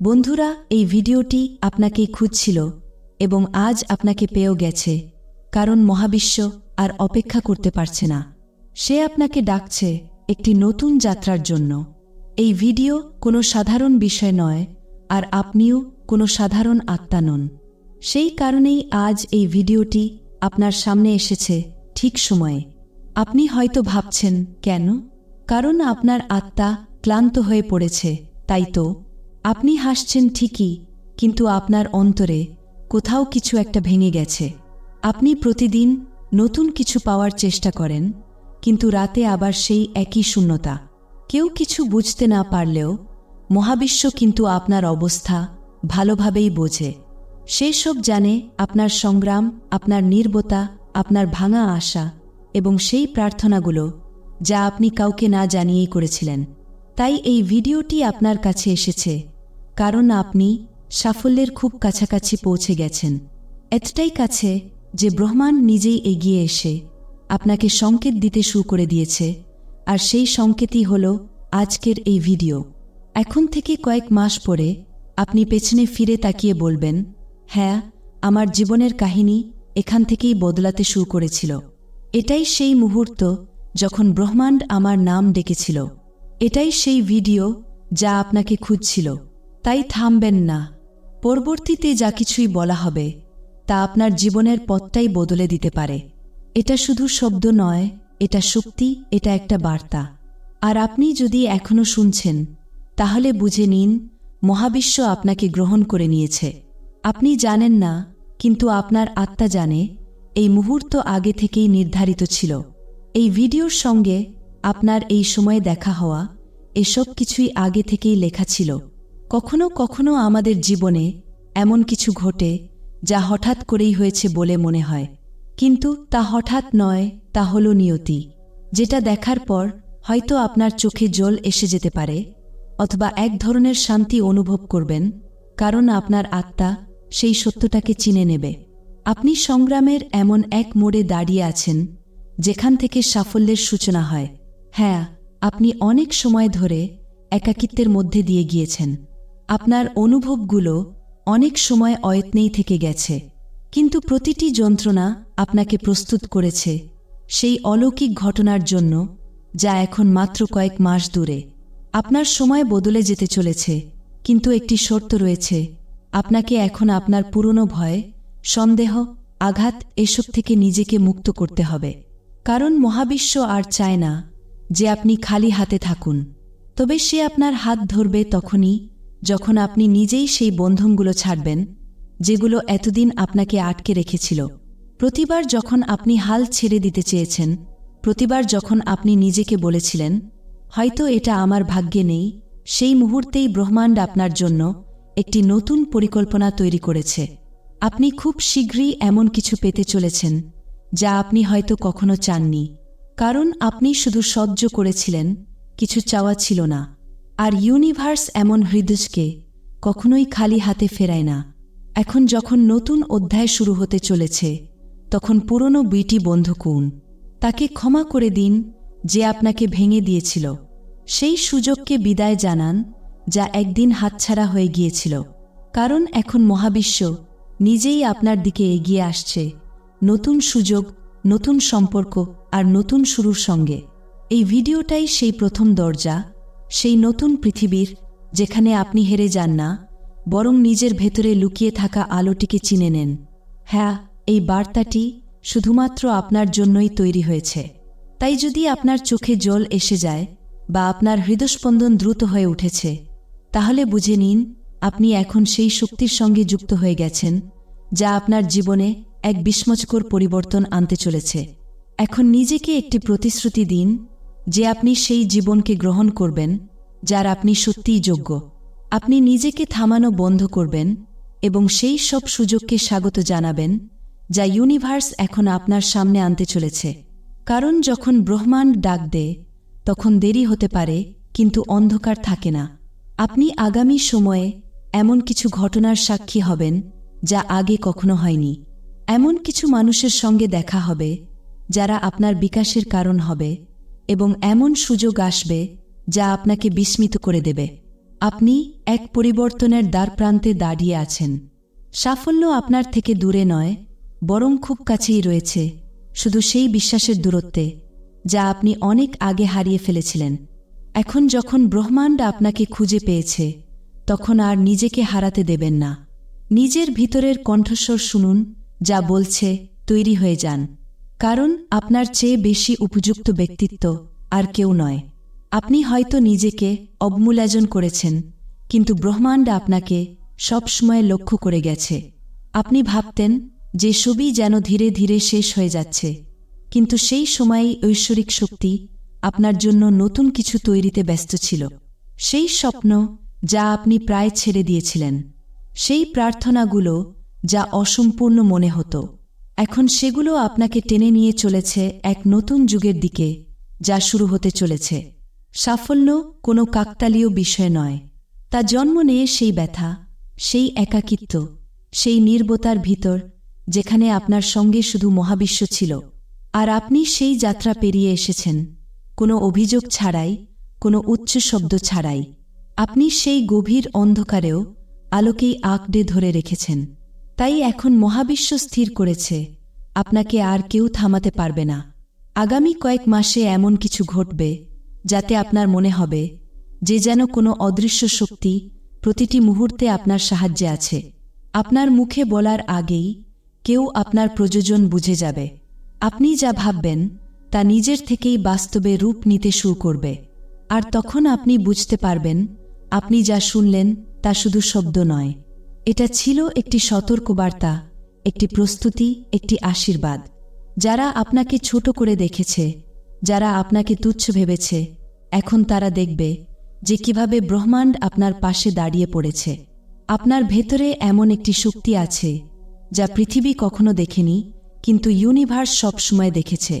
বন্ধুরা, এই ভিডিওটি আপনাকেই খুঁজছিল এবং আজ আপনাকে পেয়েও গেছে, কারণ মহাবিশ্ব আর অপেক্ষা করতে পারছে না। সে আপনাকে ডাকছে একটি নতুন যাত্রার জন্য। এই ভিডিও কোনো সাধারণ বিষয় নয় আর আপনিও কোনো সাধারণ আত্মা নন। সেই কারণেই আজ এই ভিডিওটি আপনার সামনে এসেছে ঠিক সময়ে। আপনি হয়তো ভাবছেন, কেন? কারণ আপনার আত্মা ক্লান্ত হয়ে পড়েছে, তাই তো? আপনি হাসছেন ঠিকই, কিন্তু আপনার অন্তরে কোথাও কিছু একটা ভেঙে গেছে। আপনি প্রতিদিন নতুন কিছু পাওয়ার চেষ্টা করেন, কিন্তু রাতে আবার সেই একই শূন্যতা। কেউ কিছু বুঝতে না পারলেও মহাবিশ্ব কিন্তু আপনার অবস্থা ভালোভাবেই বোঝে। সে সব জানে আপনার সংগ্রাম, আপনার নির্বতা, আপনার ভাঙা আশা এবং সেই প্রার্থনাগুলো যা আপনি কাউকে না জানিয়েই করেছিলেন। তাই এই ভিডিওটি আপনার কাছে এসেছে। কারণ আপনি সাফল্যের খুব কাছাকাছি পৌঁছে গেছেন। এতটাই কাছে যে ব্রহ্মাণ্ড নিজেই এগিয়ে এসে আপনাকে সংকেত দিতে শুরু করে দিয়েছে। আর সেই সংকেতই হল আজকের এই ভিডিও। এখন থেকে কয়েক মাস পরে আপনি পেছনে ফিরে তাকিয়ে বলবেন হ্যাঁ আমার জীবনের কাহিনী এখান থেকেই বদলাতে শুরু করেছিল। এটাই সেই মুহূর্ত যখন ব্রহ্মাণ্ড আমার নাম ডেকেছিল। এটাই সেই ভিডিও যা আপনাকে খুঁজছিল। তাই থামবেন না। পরবর্তীতে যা কিছুই বলা হবে, তা আপনার জীবনের পথটাই বদলে দিতে পারে। এটা শুধু শব্দ নয়, এটা শক্তি, এটা একটা বার্তা। আর আপনি যদি এখনও শুনছেন, তাহলে বুঝে নিন, মহাবিশ্ব আপনাকে গ্রহণ করে নিয়েছে। আপনি জানেন না, কিন্তু আপনার আত্মা জানে, এই মুহূর্ত আগে থেকেই নির্ধারিত ছিল। এই ভিডিওর সঙ্গে আপনার এই সময়ে দেখা হওয়া, এসব কিছুই আগে থেকেই লেখা ছিল। কখনো কখনো আমাদের জীবনে এমন কিছু ঘটে যা হঠাৎ করেই হয়েছে বলে মনে হয়। কিন্তু তা হঠাৎ নয়, তা হল নিয়তি। যেটা দেখার পর হয়তো আপনার চোখে জল এসে যেতে পারে, অথবা এক ধরনের শান্তি অনুভব করবেন, কারণ আপনার আত্মা সেই সত্যটাকে চিনে নেবে। আপনি সংগ্রামের এমন এক মোড়ে দাঁড়িয়ে আছেন, যেখান থেকে সাফল্যের সূচনা হয়। হ্যাঁ আপনি অনেক সময় ধরে একাকিত্বের মধ্যে দিয়ে গিয়েছেন। আপনার অনুভবগুলো অনেক সময় অয়ত্নেই থেকে গেছে। কিন্তু প্রতিটি যন্ত্রণা আপনাকে প্রস্তুত করেছে সেই অলৌকিক ঘটনার জন্য, যা এখন মাত্র কয়েক মাস দূরে। আপনার সময় বদলে যেতে চলেছে, কিন্তু একটি শর্ত রয়েছে। আপনাকে এখন আপনার পুরনো ভয়, সন্দেহ, আঘাত এসব থেকে নিজেকে মুক্ত করতে হবে। কারণ মহাবিশ্ব আর চায় না যে আপনি খালি হাতে থাকুন। তবে সে আপনার হাত ধরবে তখনই যখন আপনি নিজেই সেই বন্ধনগুলো ছাড়বেন, যেগুলো এতদিন আপনাকে আটকে রেখেছিল। প্রতিবার যখন আপনি হাল ছেড়ে দিতে চেয়েছেন, প্রতিবার যখন আপনি নিজেকে বলেছিলেন, হয়তো এটা আমার ভাগ্যে নেই সেই মুহূর্তেই ব্রহ্মাণ্ড আপনার জন্য একটি নতুন পরিকল্পনা তৈরি করেছে। আপনি খুব শীঘ্রই এমন কিছু পেতে চলেছেন, যা আপনি হয়তো কখনো চাননি। কারণ আপনি শুধু সহ্য করেছিলেন, কিছু চাওয়া ছিল না। আর ইউনিভার্স এমন হৃদয়কে কখনোই খালি হাতে ফেরায় না। এখন যখন নতুন অধ্যায় শুরু হতে চলেছে, তখন পুরনো বিটি বন্ধ করুন তাকে ক্ষমা করে দিন যে আপনাকে ভেঙে দিয়েছিল। সেই সুযোগকে বিদায় জানান যা একদিন হাতছাড়া হয়ে গিয়েছিল। কারণ এখন মহাবিশ্ব নিজেই আপনার দিকে এগিয়ে আসছে, নতুন সুযোগ, নতুন সম্পর্ক আর নতুন শুরুর সঙ্গে। এই ভিডিওটাই সেই প্রথম দরজা সেই নতুন পৃথিবীর, যেখানে আপনি হেরে যান না, বরং নিজের ভেতরে লুকিয়ে থাকা আলোটিকে চিনে নেন। হ্যাঁ এই বার্তাটি শুধুমাত্র আপনার জন্যই তৈরি হয়েছে। তাই যদি আপনার চোখে জল এসে যায় বা আপনার হৃদস্পন্দন দ্রুত হয়ে উঠেছে, তাহলে বুঝে নিন আপনি এখন সেই শক্তির সঙ্গে যুক্ত হয়ে গেছেন, যা আপনার জীবনে এক বিস্ময়কর পরিবর্তন আনতে চলেছে। এখন নিজেকে একটি প্রতিশ্রুতি দিন যে আপনি সেই জীবনকে গ্রহণ করবেন যার আপনি সত্যিই যোগ্য। আপনি নিজেকে থামানো বন্ধ করবেন এবং সেই সব সুযোগকে স্বাগত জানাবেন যা ইউনিভার্স এখন আপনার সামনে আনতে চলেছে। কারণ যখন ব্রহ্মাণ্ড ডাক দেয়, তখন দেরি হতে পারে, কিন্তু অন্ধকার থাকে না। আপনি আগামী সময়ে এমন কিছু ঘটনার সাক্ষী হবেন যা আগে কখনো হয়নি। এমন কিছু মানুষের সঙ্গে দেখা হবে যারা আপনার বিকাশের কারণ হবে এবং এমন সুযোগ আসবে যা আপনাকে বিস্মিত করে দেবে। আপনি এক পরিবর্তনের দ্বার প্রান্তে দাঁড়িয়ে আছেন। সাফল্য আপনার থেকে দূরে নয়, বরং খুব কাছেই রয়েছে, শুধু সেই বিশ্বাসের দূরত্বে, যা আপনি অনেক আগে হারিয়ে ফেলেছিলেন। এখন যখন ব্রহ্মাণ্ড আপনাকে খুঁজে পেয়েছে, তখন আর নিজেকে হারাতে দেবেন না। নিজের ভিতরের কণ্ঠস্বর শুনুন, যা বলছে, তৈরি হয়ে যান। কারণ আপনার চেয়ে বেশি উপযুক্ত ব্যক্তিত্ব আর কেউ নয়। আপনি হয়তো নিজেকে অবমূল্যায়ন করেছেন, কিন্তু ব্রহ্মাণ্ড আপনাকে সবসময় লক্ষ্য করে গেছে। আপনি ভাবতেন যে সবই যেন ধীরে ধীরে শেষ হয়ে যাচ্ছে, কিন্তু সেই সময়েই ঐশ্বরিক শক্তি আপনার জন্য নতুন কিছু তৈরিতে ব্যস্ত ছিল। সেই স্বপ্ন যা আপনি প্রায় ছেড়ে দিয়েছিলেন, সেই প্রার্থনাগুলো যা অসম্পূর্ণ মনে হতো, এখন সেগুলো আপনাকে টেনে নিয়ে চলেছে এক নতুন যুগের দিকে যা শুরু হতে চলেছে। সাফল্য কোনো কাকতালীয় বিষয় নয়। তা জন্ম নিয়ে সেই ব্যথা, সেই একাকিত্ব, সেই নির্বতার ভিতর যেখানে আপনার সঙ্গে শুধু মহাবিশ্ব ছিল। আর আপনি সেই যাত্রা পেরিয়ে এসেছেন। কোনো অভিযোগ ছাড়াই, কোনো উচ্চ শব্দ ছাড়াই। আপনি সেই গভীর অন্ধকারেও আলোকেই আঁকড়ে ধরে রেখেছেন। তাই এখন মহাবিশ্ব স্থির করেছে। আপনাকে আর কেউ থামাতে পারবে না। আগামী কয়েক মাসে এমন কিছু ঘটবে যাতে আপনার মনে হবে যে যেন কোনো অদৃশ্য শক্তি প্রতিটি মুহূর্তে আপনার সাহায্যে আছে। আপনার মুখে বলার আগেই কেউ আপনার প্রযোজন বুঝে যাবে। আপনি যা ভাববেন তা নিজের থেকেই বাস্তবে রূপ নিতে শুরু করবে। আর তখন আপনি বুঝতে পারবেন আপনি যা শুনলেন তা শুধু শব্দ নয়। এটা ছিল একটি সতর্কবার্তা, একটি প্রস্তুতি, একটি আশীর্বাদ, যারা আপনাকে ছোট করে দেখেছে যারা আপনাকে তুচ্ছ ভেবেছে, এখন তারা দেখবে যে কীভাবে ব্রহ্মাণ্ড আপনার পাশে দাঁড়িয়ে পড়েছে। আপনার ভেতরে এমন একটি শক্তি আছে, যা পৃথিবী কখনো দেখেনি, কিন্তু ইউনিভার্স সবসময় দেখেছে।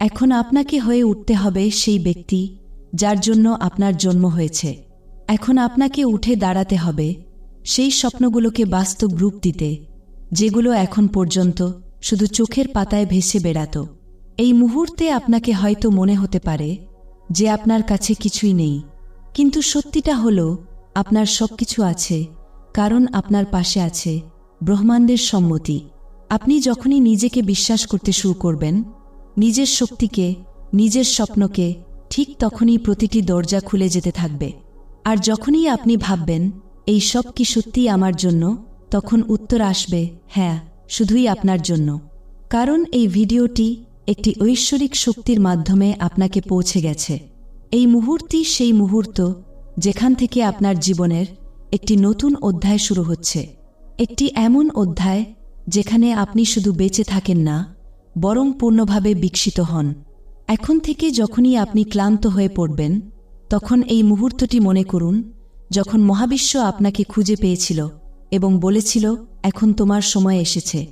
এখন আপনাকে হয়ে উঠতে হবে সেই ব্যক্তি, যার জন্য আপনার জন্ম হয়েছে। এখন আপনাকে উঠে দাঁড়াতে হবে সেই স্বপ্নগুলোকে বাস্তব রূপ দিতে, যেগুলো এখন পর্যন্ত শুধু চোখের পাতায় ভেসে বেড়াত। এই মুহূর্তে আপনাকে হয়তো মনে হতে পারে যে আপনার কাছে কিছুই নেই। কিন্তু সত্যিটা হল, আপনার সব কিছু আছে, কারণ আপনার পাশে আছে ব্রহ্মাণ্ডের সম্মতি। আপনি যখনই নিজেকে বিশ্বাস করতে শুরু করবেন, নিজের শক্তিকে, নিজের স্বপ্নকে ঠিক তখনই প্রতিটি দরজা খুলে যেতে থাকবে। আর যখনই আপনি ভাববেন, এই সব কি সত্যি আমার জন্য? তখন উত্তর আসবে হ্যাঁ শুধুই আপনার জন্য। কারণ এই ভিডিওটি একটি ঐশ্বরিক শক্তির মাধ্যমে আপনাকে পৌঁছে গেছে। এই মুহূর্তই সেই মুহূর্ত যেখান থেকে আপনার জীবনের একটি নতুন অধ্যায় শুরু হচ্ছে। একটি এমন অধ্যায় যেখানে আপনি শুধু বেঁচে থাকেন না, বরং পূর্ণভাবে বিকশিত হন। এখন থেকে যখনই আপনি ক্লান্ত হয়ে পড়বেন, তখন এই মুহূর্তটি মনে করুন, যখন মহাবিশ্ব আপনাকে খুঁজে পেয়েছিল এবং বলেছিল, এখন তোমার সময় এসেছে।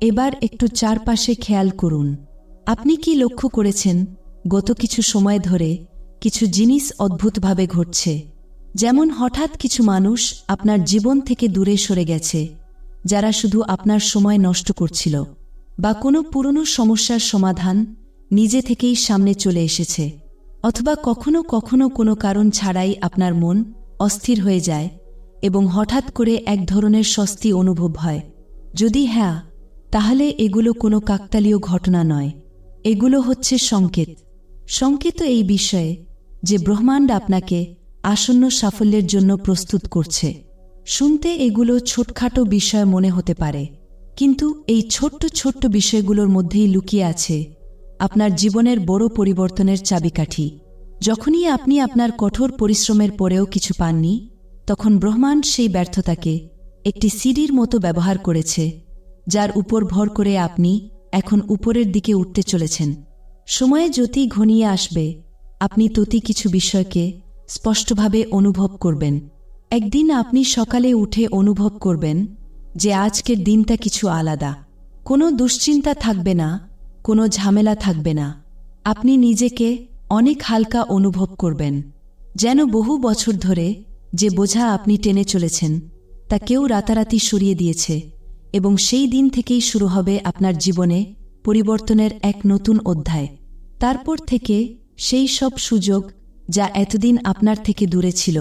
এবার একটু চারপাশে খেয়াল করুন। আপনি কি লক্ষ্য করেছেন, গত কিছু সময় ধরে কিছু জিনিস অদ্ভুতভাবে ঘটছে, যেমন হঠাৎ কিছু মানুষ আপনার জীবন থেকে দূরে সরে গেছে, যারা শুধু আপনার সময় নষ্ট করছিল, বা কোনো পুরনো সমস্যার সমাধান নিজে থেকেই সামনে চলে এসেছে, অথবা কখনো কখনো কোনো কারণ ছাড়াই আপনার মন অস্থির হয়ে যায় এবং হঠাৎ করে এক ধরনের স্বস্তি অনুভব হয়। যদি হ্যাঁ তাহলে এগুলো কোনো কাকতালীয় ঘটনা নয়। এগুলো হচ্ছে সংকেত। সংকেত এই বিষয়ে যে ব্রহ্মাণ্ড আপনাকে আসন্ন সাফল্যের জন্য প্রস্তুত করছে। শুনতে এগুলো ছোটখাটো বিষয় মনে হতে পারে, কিন্তু এই ছোট্ট ছোট্ট বিষয়গুলোর মধ্যেই লুকিয়ে আছে আপনার জীবনের বড় পরিবর্তনের চাবিকাঠি। যখনই আপনি আপনার কঠোর পরিশ্রমের পরেও কিছু পাননি, তখন ব্রহ্মাণ্ড সেই ব্যর্থতাকে একটি সিডির মতো ব্যবহার করেছে, যার উপর ভর করে আপনি এখন উপরের দিকে উঠতে চলেছেন। সময়ে যতই ঘনিয়ে আসবে। আপনি ততি কিছু বিষয়কে স্পষ্টভাবে অনুভব করবেন। একদিন আপনি সকালে উঠে অনুভব করবেন যে আজকের দিনটা কিছু আলাদা। কোনো দুশ্চিন্তা থাকবে না, কোনো ঝামেলা থাকবে না। আপনি নিজেকে অনেক হালকা অনুভব করবেন। যেন বহু বছর ধরে যে বোঝা আপনি টেনে চলেছেন, তা কেউ রাতারাতি সরিয়ে দিয়েছে। এবং সেই দিন থেকেই শুরু হবে আপনার জীবনে পরিবর্তনের এক নতুন অধ্যায়। তারপর থেকে সেই সব সুযোগ যা এতদিন আপনার থেকে দূরে ছিল,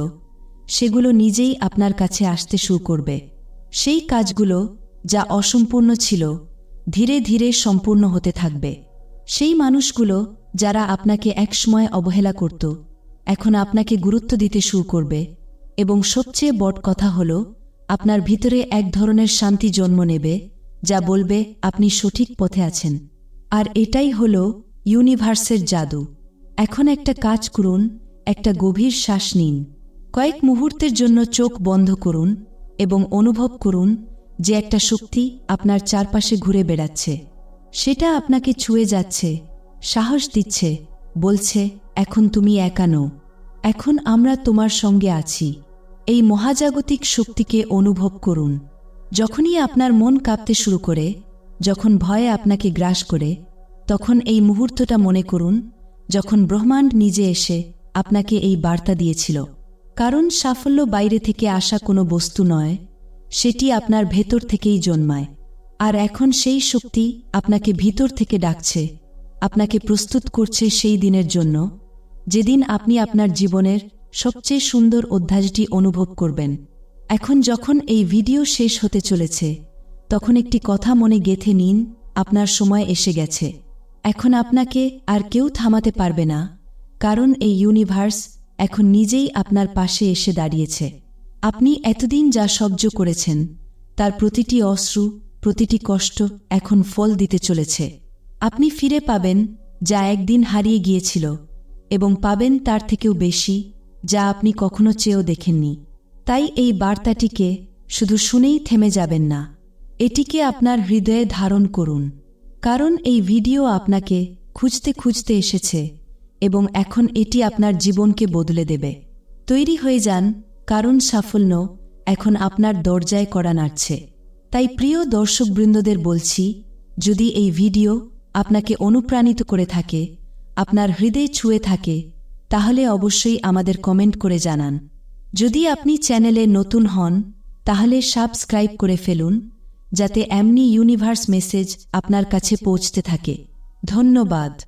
সেগুলো নিজেই আপনার কাছে আসতে শুরু করবে। সেই কাজগুলো যা অসম্পূর্ণ ছিল, ধীরে ধীরে সম্পূর্ণ হতে থাকবে। সেই মানুষগুলো যারা আপনাকে একসময় অবহেলা করত, এখন আপনাকে গুরুত্ব দিতে শুরু করবে এবং সবচেয়ে বড় কথা হল আপনার ভিতরে এক ধরনের শান্তি জন্ম নেবে, যা বলবে, আপনি সঠিক পথে আছেন। আর এটাই হল ইউনিভার্সের জাদু। এখন একটা কাজ করুন, একটা গভীর শ্বাস নিন। কয়েক মুহূর্তের জন্য চোখ বন্ধ করুন এবং অনুভব করুন যে একটা শক্তি আপনার চারপাশে ঘুরে বেড়াচ্ছে। সেটা আপনাকে ছুঁয়ে যাচ্ছে, সাহস দিচ্ছে, বলছে, এখন তুমি একা নও। এখন আমরা তোমার সঙ্গে আছি। এই মহাজাগতিক শক্তিকে অনুভব করুন। যখনই আপনার মন কাঁপতে শুরু করে, যখন ভয়ে আপনাকে গ্রাস করে, তখন এই মুহূর্তটা মনে করুন যখন ব্রহ্মাণ্ড নিজে এসে আপনাকে এই বার্তা দিয়েছিল। কারণ সাফল্য বাইরে থেকে আসা কোনো বস্তু নয়, সেটি আপনার ভেতর থেকেই জন্মায়। আর এখন সেই শক্তি আপনাকে ভিতর থেকে ডাকছে, আপনাকে প্রস্তুত করছে সেই দিনের জন্য, যেদিন আপনি আপনার জীবনের সবচেয়ে সুন্দর অধ্যায়টি অনুভব করবেন। এখন যখন এই ভিডিও শেষ হতে চলেছে, তখন একটি কথা মনে গেথে নিন, আপনার সময় এসে গেছে। এখন আপনাকে আর কেউ থামাতে পারবে না, কারণ এই ইউনিভার্স এখন নিজেই আপনার পাশে এসে দাঁড়িয়েছে। আপনি এতদিন যা সহ্য করেছেন, তার প্রতিটি অশ্রু, প্রতিটি কষ্ট এখন ফল দিতে চলেছে। আপনি ফিরে পাবেন যা একদিন হারিয়ে গিয়েছিল এবং পাবেন তার থেকেও বেশি যা আপনি কখনো চেয়েও দেখেননি। তাই এই বার্তাটিকে শুধু শুনেই থেমে যাবেন না। এটিকে আপনার হৃদয়ে ধারণ করুন। কারণ এই ভিডিও আপনাকে খুঁজতে খুঁজতে এসেছে এবং এখন এটি আপনার জীবনকে বদলে দেবে। তৈরি হয়ে যান, কারণ সাফল্য এখন আপনার দরজায় করা নাড়ছে। তাই প্রিয় দর্শকবৃন্দদের বলছি, যদি এই ভিডিও আপনাকে অনুপ্রাণিত করে থাকে, আপনার হৃদয় ছুঁয়ে থাকে তাহলে অবশ্যই আমাদের কমেন্ট করে জানান। যদি আপনি চ্যানেলে নতুন হন, তাহলে সাবস্ক্রাইব করে ফেলুন, যাতে এমনি ইউনিভার্স মেসেজ আপনার কাছে পৌঁছতে থাকে। ধন্যবাদ।